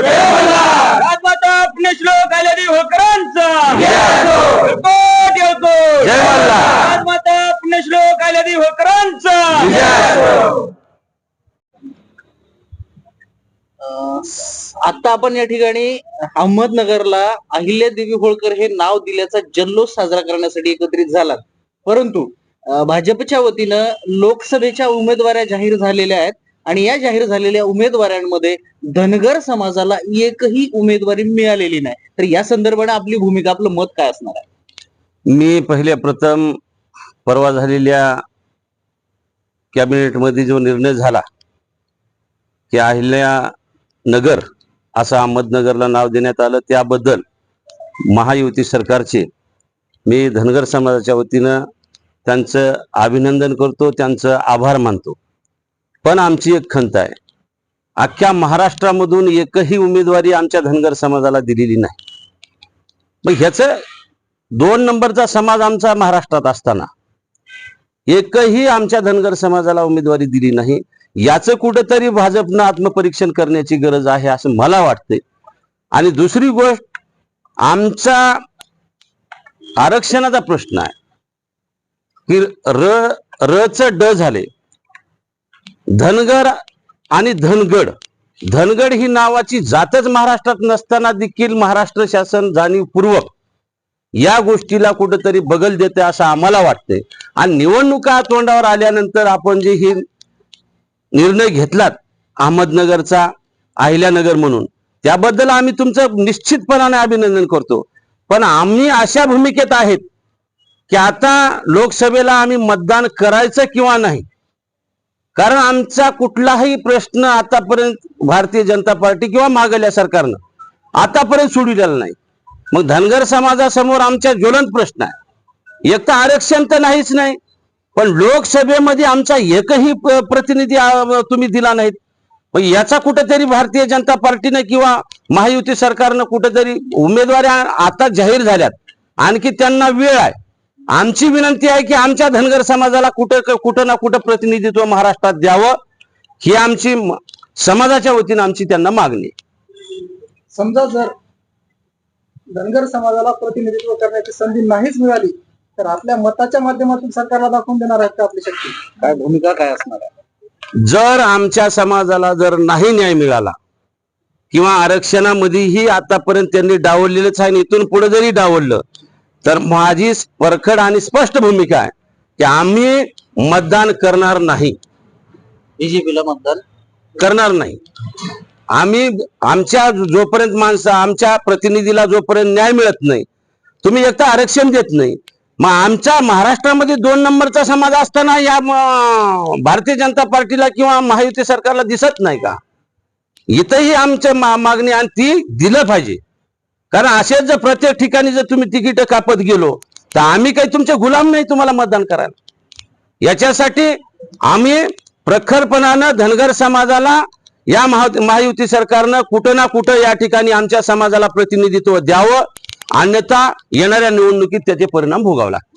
राजमाता आता आपण या ठिकाणी अहमदनगरला अहिल्यादेवी होळकर हे नाव दिल्याचा जल्लोष साजरा करण्यासाठी एकत्रित झालात. परंतु भाजपच्या वतीनं लोकसभेच्या उमेदवाऱ्या जाहीर झालेल्या आहेत. आणि या जाहीर झालेल्या उमेदवारांमध्ये धनगर समाजाला एकही उमेदवारी मिळालेली नाही. तर या संदर्भाने आपली भूमिका आपलं मत काय असणार आहे? मी पहिल्या प्रथम परवा झालेल्या कॅबिनेटमध्ये जो निर्णय झाला की अहिल्या नगर असं अहमदनगरला नाव देण्यात आलं त्याबद्दल महायुती सरकारचे मी धनगर समाजाच्या वतीनं त्यांचं अभिनंदन करतो त्यांचं आभार मानतो. पण आमची एक खंत आहे. अख्ख्या महाराष्ट्रामधून एकही उमेदवारी आमच्या धनगर समाजाला दिलेली नाही. मग ह्याचं दोन नंबरचा समाज आमचा महाराष्ट्रात असताना एकही आमच्या धनगर समाजाला उमेदवारी दिली नाही. याचं कुठंतरी भाजपनं आत्मपरीक्षण करण्याची गरज आहे असं मला वाटते आणि दुसरी गोष्ट आमचा आरक्षणाचा प्रश्न आहे. की र रच ड झाले. धनगर आणि धनगड. धनगड ही नावाची जातच महाराष्ट्रात नसताना देखील महाराष्ट्र शासन जाणीवपूर्वक या गोष्टीला कुठंतरी बगल देते असं आम्हाला वाटते आणि निवडणुका तोंडावर आल्यानंतर आपण जे ही निर्णय घेतलात अहमदनगरचा अहिल्यानगर म्हणून त्याबद्दल आम्ही तुमचं निश्चितपणाने अभिनंदन करतो. पण आम्ही अशा भूमिकेत आहेत की आता लोकसभेला आम्ही मतदान करायचं किंवा नाही कारण आमचा कुठलाही प्रश्न आतापर्यंत भारतीय जनता पार्टी किंवा मागल्या सरकारनं आतापर्यंत सोडविलेला नाही. मग धनगर समाजासमोर आमच्या ज्वलंत प्रश्न आहे. एक तर आरक्षण तर नाहीच नाही पण लोकसभेमध्ये आमचा एकही प- प्रतिनिधी तुम्ही दिला नाहीत. मग याचा कुठेतरी भारतीय जनता पार्टीनं किंवा महायुती सरकारनं कुठेतरी उमेदवारी आता जाहीर झाल्यात. आणखी त्यांना वेळ आहे. आमची विनंती आहे की आमच्या धनगर समाजाला कुठं कुठं ना कुठं प्रतिनिधित्व महाराष्ट्रात द्यावं ही आमची समाजाच्या वतीनं आमची त्यांना मागणी. समजा जर धनगर समाजाला प्रतिनिधित्व करण्याची संधी नाहीच मिळाली तर आपल्या मताच्या माध्यमातून सरकारला दाखवून देणार आहेत का आपली शक्ती काय भूमिका काय असणार आहे जर आमच्या समाजाला जर नाही न्याय मिळाला किंवा आरक्षणामध्येही आतापर्यंत त्यांनी डावललेलंच आहे आणि इथून पुढे जरी डावललं तर माझी परखड आणि स्पष्ट भूमिका आहे की आम्ही मतदान करणार नाही. बीजेपीला मतदान? करणार नाही. आम्ही आमच्या जोपर्यंत माणसं आमच्या प्रतिनिधीला जोपर्यंत न्याय मिळत नाही तुम्ही एक तर आरक्षण देत नाही मग आमच्या महाराष्ट्रामध्ये दोन नंबरचा समाज असताना या भारतीय जनता पार्टीला किंवा महायुती सरकारला दिसत नाही का? इथंही आमच्या मागणी आणि ती दिलं पाहिजे. कारण असेच जर प्रत्येक ठिकाणी जर तुम्ही तिकीट कापत गेलो तर आम्ही काही तुमचे गुलाम नाही तुम्हाला मतदान करायला. याच्यासाठी आम्ही प्रखरपणानं धनगर समाजाला या महा- महायुती सरकारनं कुठं ना कुठं या ठिकाणी आमच्या समाजाला प्रतिनिधित्व द्यावं अन्यथा येणाऱ्या निवडणुकीत त्याचे परिणाम भोगावे लागतील.